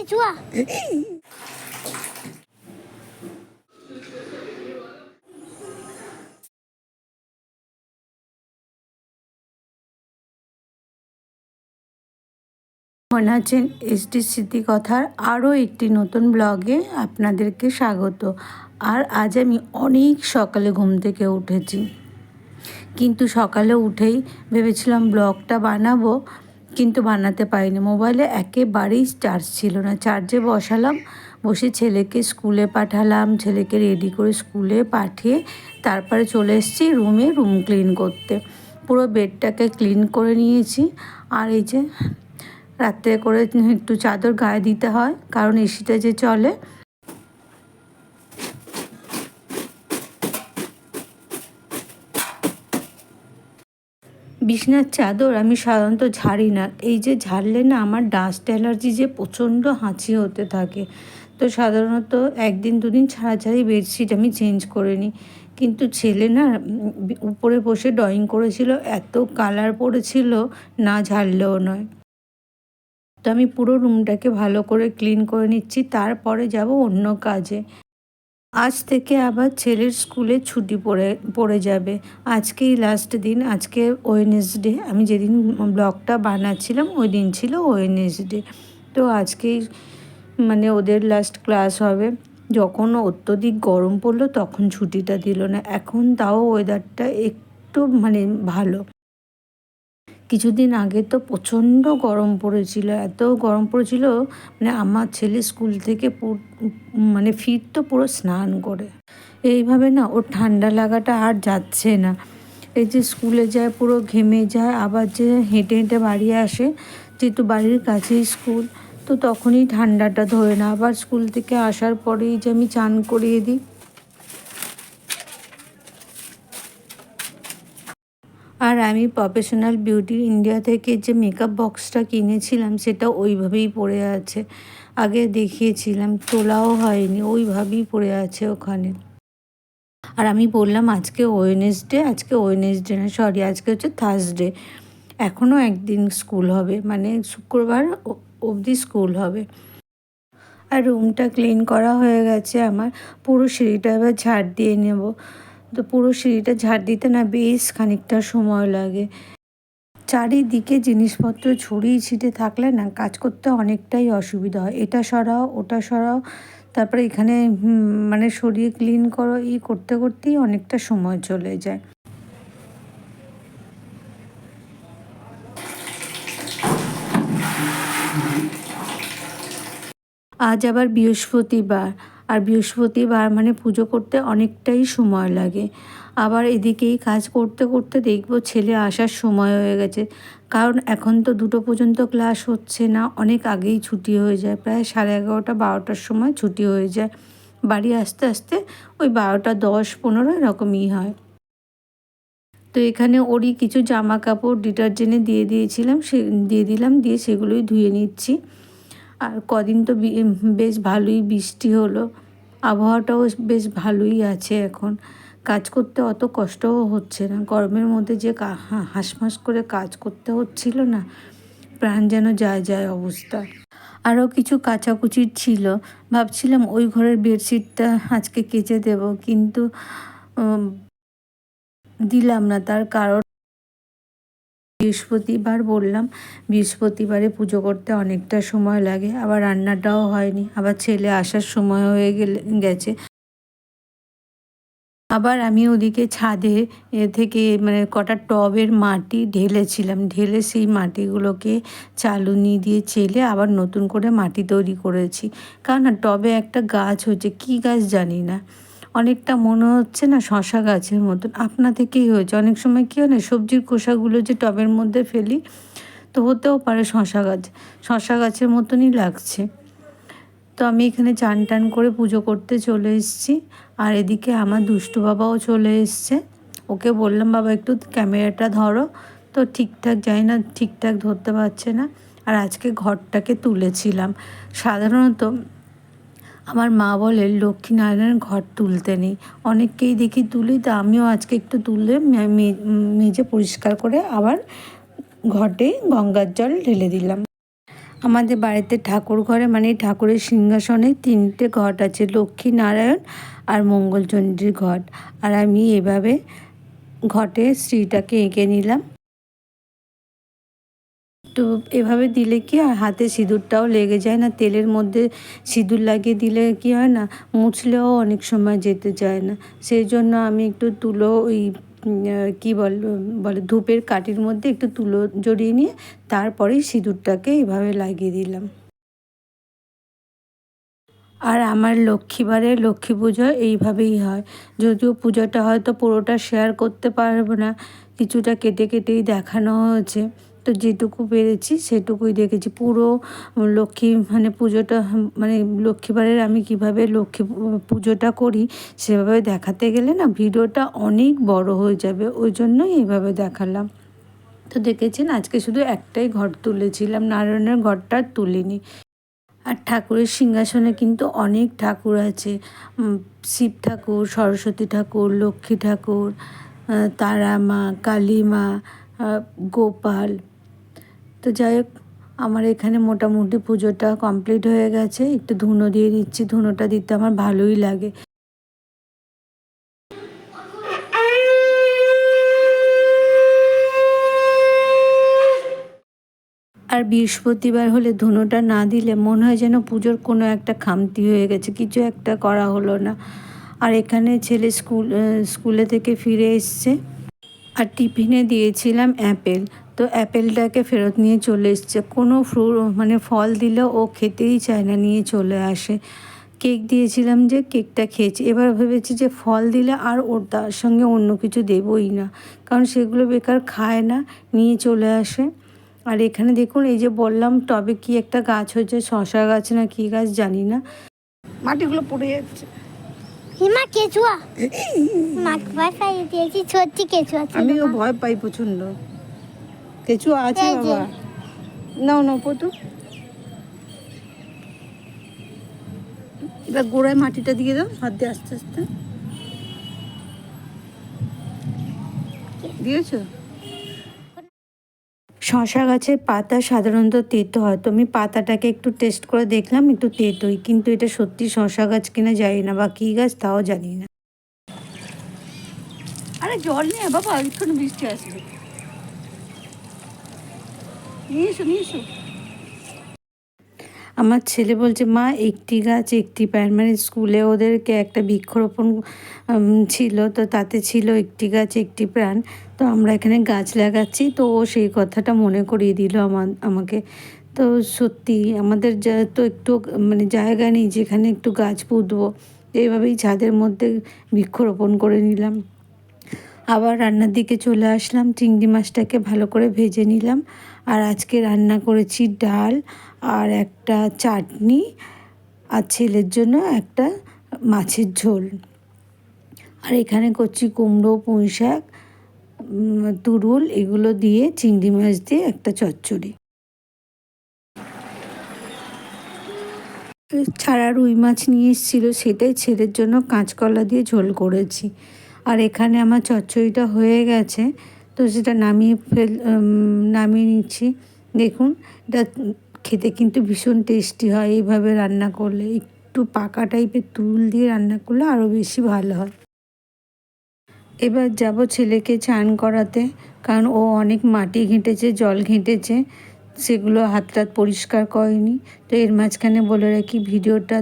কেঁচুয়া মনে আছেন এসডি স্মৃতিকথার আরও একটি নতুন ব্লগে আপনাদেরকে স্বাগত। আর আজ আমি অনেক সকালে ঘুম থেকে উঠেছি। কিন্তু সকালে উঠেই ভেবেছিলাম ব্লগটা বানাবো কিন্তু বানাতে পারিনি। মোবাইলে একেবারেই চার্জ ছিল না। চার্জে বসালাম, বসে ছেলেকে স্কুলে পাঠালাম, ছেলেকে রেডি করে স্কুলে পাঠিয়ে তারপরে চলে এসেছি রুমে রুম ক্লিন করতে। পুরো বেডটাকে ক্লিন করে নিয়েছি। আর এই যে, রাত্রে করে একটু চাদর গায়ে দিতে হয়, কারণ এসিটা যে চলে বিছনার চাদর আমি সাধারণত ঝাড়ি না। এই যে ঝাড়লে না আমার ডাস্ট অ্যালার্জি যে প্রচণ্ড হাঁচি হতে থাকে। তো সাধারণত একদিন দুদিন ছাড়া ছাড়াই বেডশিট আমি চেঞ্জ করে নিই। কিন্তু ছেলে না উপরে বসে ড্রয়িং করেছিল, এত কালার পড়েছিল, না ঝাড়লেও নয়। তো আমি পুরো রুমটাকে ভালো করে ক্লিন করে নিচ্ছি, তারপরে যাব অন্য কাজে। আজ থেকে আবার ছেলের স্কুলে ছুটি পড়ে পড়ে যাবে। আজকেই লাস্ট দিন, আজকে ওয়েনেসডে আমি যেদিন ব্লগটা বানাচ্ছিলাম ওই দিন ছিল ওয়েনেসডে তো আজকেই মানে ওদের লাস্ট ক্লাস হবে। যখন অত্যধিক গরম পড়ল, তখন ছুটিটা দিল না। এখন তাও ওয়েদারটা একটু মানে ভালো। কিছুদিন আগে তো প্রচণ্ড গরম পড়েছিল, এত গরম পড়েছিল মানে আমার ছেলে স্কুল থেকে মানে ফিরতো পুরো স্নান করে। এইভাবে না ওর ঠান্ডা লাগাটা আর যাচ্ছে না। এই যে স্কুলে যায়, পুরো ঘেমে যায়, আবার যে হেঁটে হেঁটে বাড়ি আসে, যেহেতু বাড়ির কাছেই স্কুল, তো তখনই ঠান্ডাটা ধরে না। আবার স্কুল থেকে আসার পরেই যে আমি চান করিয়ে দিই আর আমি প্রফেশনাল বিউটি ইন্ডিয়া থেকে যে মেকআপ বক্সটা কিনেছিলাম, সেটা ওইভাবেই পড়ে আছে। আগে দেখিয়েছিলাম, তোলাও হয়নি, ওইভাবেই পড়ে আছে ওখানে। আর আমি বললাম, আজকে ওয়েনেসডে আজকে ওয়েনেসডে না সরি আজকে হচ্ছে থার্সডে এখনও একদিন স্কুল হবে মানে শুক্রবার অবধি স্কুল হবে। আর রুমটা ক্লিন করা হয়ে গেছে আমার, পুরো সিঁড়িটা এবার ঝাড় দিয়ে নেব। তো পুরো সিঁড়িটা ঝাড় দিতে না বেশ খানিকটা সময় লাগে। চারিদিকে জিনিসপত্র ছড়িয়ে ছিটে থাকলে না কাজ করতে অনেকটাই অসুবিধা হয়। এটা সরাও, ওটা সরাও, তারপরে এখানে মানে সরিয়ে ক্লিন করো, এই করতে করতেই অনেকটা সময় চলে যায়। আজ আবার বৃহস্পতিবার। আর বৃহস্পতিবার মানে পুজো করতে অনেকটাই সময় লাগে। আবার এদিকেই কাজ করতে করতে দেখব ছেলে আসার সময় হয়ে গেছে। কারণ এখন তো দুটো পর্যন্ত ক্লাস হচ্ছে না, অনেক আগেই ছুটি হয়ে যায়। প্রায় সাড়ে এগারোটা, বারোটার সময় ছুটি হয়ে যায়। বাড়ি আসতে আসতে ওই বারোটা, দশ, পনেরো এরকমই হয়। তো এখানে ওরই কিছু জামা কাপড় ডিটারজেন্টে দিয়ে দিয়েছিলাম, সে, দিয়ে দিলাম, দিয়ে সেগুলোই ধুয়ে নিচ্ছি। আর কদিন তো বেশ ভালোই বৃষ্টি হলো। আবহাওয়াটাও বেশ ভালোই আছে এখন। কাজ করতে অত কষ্টও হচ্ছে না। গরমের মধ্যে যে হাঁসমাস করে কাজ করতে হচ্ছিল না, প্রাণ যেন যায় যায় অবস্থা। আরও কিছু কাচাকুচির ছিল। ভাবছিলাম ওই ঘরের বেডশিটটা আজকে কেচে দেব, কিন্তু দিলাম না। তার কারণ বৃহস্পতিবার বললাম, বৃহস্পতিবারে পুজো করতে অনেকটা সময় লাগে, আবার রান্নাটাও হয়নি, আবার ছেলে আসার সময় হয়ে গেলে, গেছে। আবার আমি ওদিকে ছাদে এ থেকে মানে কটা টবের মাটি ঢেলেছিলাম, ঢেলে সেই মাটিগুলোকে চালুনি দিয়ে চেলে আবার নতুন করে মাটি তৈরি করেছি। কারণ টবে একটা গাছ হচ্ছে, কী গাছ জানি না। অনেকটা মনে হচ্ছে না শশা গাছের মতন। আপনা থেকেই হয়েছে। অনেক সময় কী হয় না, সবজির খোসাগুলো যে টবের মধ্যে ফেলি, তো হতেও পারে শশা গাছ। শশা গাছের মতনই লাগছে। তো আমি এখানে চান টান করে পুজো করতে চলে এসেছি। আর এদিকে আমার দুষ্টু বাবাও চলে এসছে। ওকে বললাম, বাবা, একটু ক্যামেরাটা ধরো। তো ঠিকঠাক যাই না ঠিকঠাক ধরতে পারছে না। আর আজকে ঘরটাকে তুলেছিলাম। সাধারণত আমার মা বলে লক্ষ্মীনারায়ণের ঘর তুলতে নেই। অনেককেই দেখি তুলি, তা আমিও আজকে একটু তুললে মেজে পরিষ্কার করে আবার ঘটে গঙ্গার জল ঢেলে দিলাম। আমাদের বাড়িতে ঠাকুর ঘরে মানে ঠাকুরের সিংহাসনে তিনটে ঘট আছে, লক্ষ্মী নারায়ণ আর মঙ্গলচণ্ডীর ঘট। আর আমি এভাবে ঘটে শ্রীটাকে এঁকে নিলাম। তো এভাবে দিলে কি হয়? হাতে সিঁদুরটাও লেগে যায় না, তেলের মধ্যে সিঁদুর লাগিয়ে দিলে কি হয় না, মুছলেও অনেক সময় যেতে চায় না। সেই জন্য আমি একটু তুলো ওই কী বল, বলে ধূপের কাঠির মধ্যে একটু তুলো জড়িয়ে নিয়ে তারপরেই সিঁদুরটাকে এভাবে লাগিয়ে দিলাম। আর আমার লক্ষ্মীবারে লক্ষ্মী পুজো এইভাবেই হয়। যদিও পুজোটা হয়তো পুরোটা শেয়ার করতে পারব না, কিছুটা কেটে কেটেই দেখানো হয়েছে। তো যেটুকু পেরেছি সেটুকুই দেখেছি। পুরো লক্ষ্মী মানে পুজোটা মানে লক্ষ্মীবারের আমি কীভাবে লক্ষ্মী পুজোটা করি সেভাবে দেখাতে গেলে না ভিডিওটা অনেক বড় হয়ে যাবে। ওই জন্যই এইভাবে দেখালাম। তো দেখেছেন আজকে শুধু একটাই ঘর তুলেছিলাম, নারায়ণের ঘরটা তুলিনি। আর ঠাকুরের সিংহাসনে কিন্তু অনেক ঠাকুর আছে। শিব ঠাকুর, সরস্বতী ঠাকুর, লক্ষ্মী ঠাকুর তারা মা, কালী মা গোপাল তো যাই হোক, আমার এখানে মোটামুটি পুজোটা কমপ্লিট হয়ে গেছে। একটু ধুনো দিয়ে দিচ্ছি, ধুনোটা দিতে আমার ভালোই লাগে। আর বৃহস্পতিবার হলে ধুনোটা না দিলে মনে হয় যেন পুজোর কোনো একটা খামতি হয়ে গেছে, কিছু একটা করা হলো না। আর এখানে ছেলে স্কুল স্কুলে থেকে ফিরে এসছে। আর টিফিনে দিয়েছিলাম অ্যাপেল। তো অ্যাপেলটাকে ফেরত নিয়ে চলে এসছে। কোনো ফ্রু মানে ফল দিলেও ও খেতেই চায় না নিয়ে চলে আসে। কেক দিয়েছিলাম যে কেকটা খেয়েছি। এবার ভেবেছি যে ফল দিলে আর ওর তার সঙ্গে অন্য কিছু দেবই না। কারণ সেগুলো বেকার খায় না নিয়ে চলে আসে। আর এখানে দেখুন এই যে বললাম টবে কি একটা গাছ হয়েছে শশা গাছ না কি গাছ জানি না। মাটিগুলো পড়ে যাচ্ছে। হিমা কেচুয়া। মাকে ভয় পাইয়ে দিয়েছি সত্যি কেচুয়া আমিও ভয় পাই প্রচণ্ড। কেঁচুয়া আছে বাবা? নাও নাও পটু। এবার গোড়ায় মাটিটা দিয়ে দাও হাত দিয়ে আস্তে আস্তে। দিয়েছ? শশা গাছের পাতা সাধারণত তেতো হয় তো আমি পাতাটাকে একটু টেস্ট করে দেখলাম একটু তেতোই কিন্তু এটা সত্যি শশা গাছ কিনা জানি না বা কী গাছ তাও জানি না। আরে জল নেই বাবা একটু বৃষ্টি আসবে। আমার ছেলে বলছে, মা, একটি গাছ, একটি প্রাণ মানে স্কুলে ওদেরকে একটা বৃক্ষরোপণ ছিল, তো তাতে ছিল একটি গাছ, একটি প্রাণ। তো আমরা এখানে গাছ লাগাচ্ছি। তো ও সেই কথাটা মনে করিয়ে দিল আমার, আমাকে। তো সত্যি আমাদের যা, তো একটু মানে জায়গা নেই, যেখানে একটু গাছ পুঁতবো। এইভাবেই ছাদের মধ্যে বৃক্ষরোপণ করে নিলাম। আবার রান্নার দিকে চলে আসলাম। চিংড়ি মাছটাকে ভালো করে ভেজে নিলাম। আর আজকে রান্না করেছি ডাল আর একটা চাটনি আর ছেলের জন্য একটা মাছের ঝোল। আর এখানে করছি কুমড়ো, পুঁই শাক তুরুল এগুলো দিয়ে চিংড়ি মাছ দিয়ে একটা চচ্চড়ি। ছাড়া রুই মাছ নিয়ে এসেছিল সেটাই ছেলের জন্য কাঁচকলা দিয়ে ঝোল করেছি। এখানে আমার চচ্চড়িটা হয়ে গেছে, তো সেটা নামিয়ে ফেল নামিয়ে নিচ্ছি। দেখুন, এটা খেতে কিন্তু ভীষণ টেস্টি হয়, এইভাবে রান্না করলে। একটু পাকা টাইপের তুল দিয়ে রান্না করলে আরও বেশি ভালো হয়। এবার যাব ছেলেকে চান করাতে, কারণ ও অনেক মাটি ঘেঁটেছে, জল ঘেঁটেছে। সেগুলো হাত টাত পরিষ্কার করেনি। তো এর মাঝখানে বলে রাখি, ভিডিওটা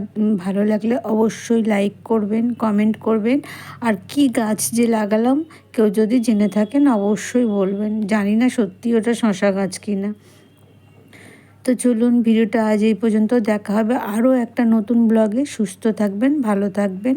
ভালো লাগলে অবশ্যই লাইক করবেন কমেন্ট করবেন। আর কি গাছ যে লাগালাম, কেউ যদি জেনে থাকেন অবশ্যই বলবেন। জানি না সত্যি ওটা শশা গাছ কিনা। তো চলুন ভিডিওটা আজ এই পর্যন্ত, দেখা হবে আরও একটা নতুন ব্লগে সুস্থ থাকবেন, ভালো থাকবেন।